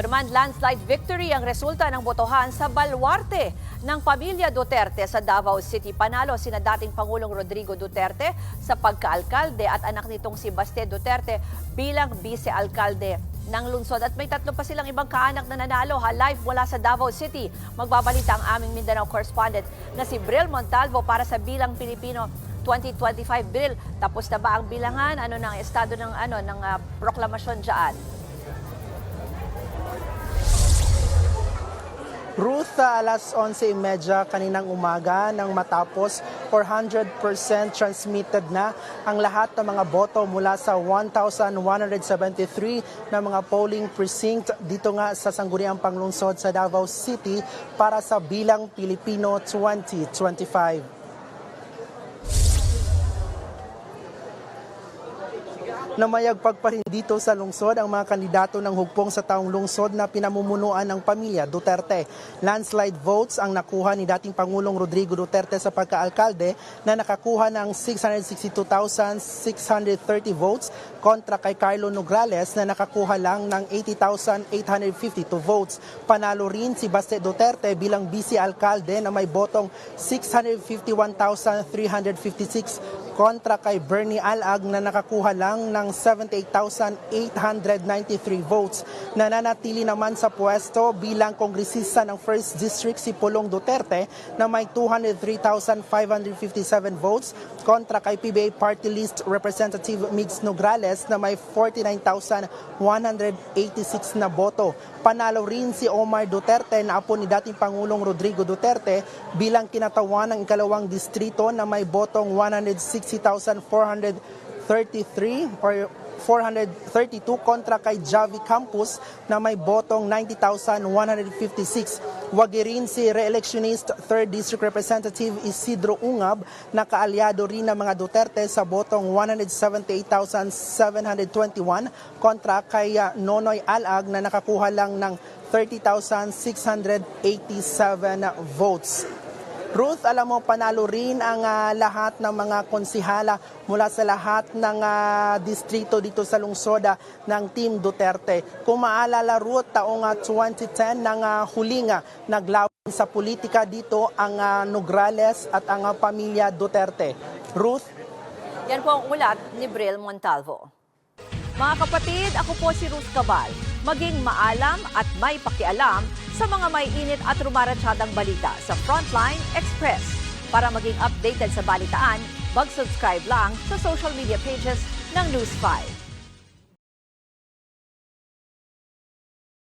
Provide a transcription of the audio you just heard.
Ito landslide victory ang resulta ng botohan sa Baluarte ng pamilya Duterte sa Davao City. Panalo sina dating Pangulong Rodrigo Duterte sa pagkaalkalde at anak nitong si Baste Duterte bilang vice-alkalde ng lungsod. At may tatlo pa silang ibang kaanak na nanalo ha, live mula sa Davao City. Magbabalita ang aming Mindanao correspondent na si Bril Montalvo para sa Bilang Pilipino 2025 Bril. Tapos na ba ang bilangan? Ano ng estado ng ano ng ah, proklamasyon diyan? Ruth, uh, alas 11.30 kaninang umaga nang matapos 400% transmitted na ang lahat ng mga boto mula sa 1,173 na mga polling precinct dito nga sa Sangguniang Panglungsod sa Davao City para sa Bilang Pilipino 2025. Namayag pagparin dito sa lungsod ang mga kandidato ng hugpong sa taong lungsod na pinamumunuan ng pamilya Duterte. Landslide votes ang nakuha ni dating Pangulong Rodrigo Duterte sa pagkaalkalde na nakakuha ng 662,630 votes kontra kay Carlo Nograles na nakakuha lang ng 80,852 votes. Panalo rin si Baste Duterte bilang vice-alkalde na may botong 651,356 kontra kay Bernie Alag na nakakuha lang ng 78,893 votes. Nananatili naman sa pwesto bilang kongresista ng 1st District si Pulong Duterte na may 203,557 votes kontra kay PBA Party List Representative Migs Nograles na may 49,186 na boto. Panalo rin si Omar Duterte na apo ni dating Pangulong Rodrigo Duterte bilang kinatawan ng ikalawang distrito na may botong 160,433 or 432 kontra kay Javi Campus na may botong 90,156. Wagi rin si re-electionist 3rd District Representative Isidro Ungab na kaalyado rin ng mga Duterte sa botong 178,721 kontra kay uh, Nonoy Alag na nakakuha lang ng 30,687 votes. Ruth, alam mo, panalo rin ang ah, lahat ng mga konsihala mula sa lahat ng ah, distrito dito sa lungsod ah, ng Team Duterte. Kung maalala, Ruth, taong ah, 2010 nang uh, huling ah, naglawan sa politika dito ang ah, Nograles at ang ah, pamilya Duterte. Ruth? Yan po ang ulat ni Bril Montalvo. Mga kapatid, ako po si Ruth Cabal. Maging maalam at may pakialam sa mga may init at rumaratsyadang balita sa Frontline Express. Para maging updated sa balitaan, mag-subscribe lang sa social media pages ng News 5.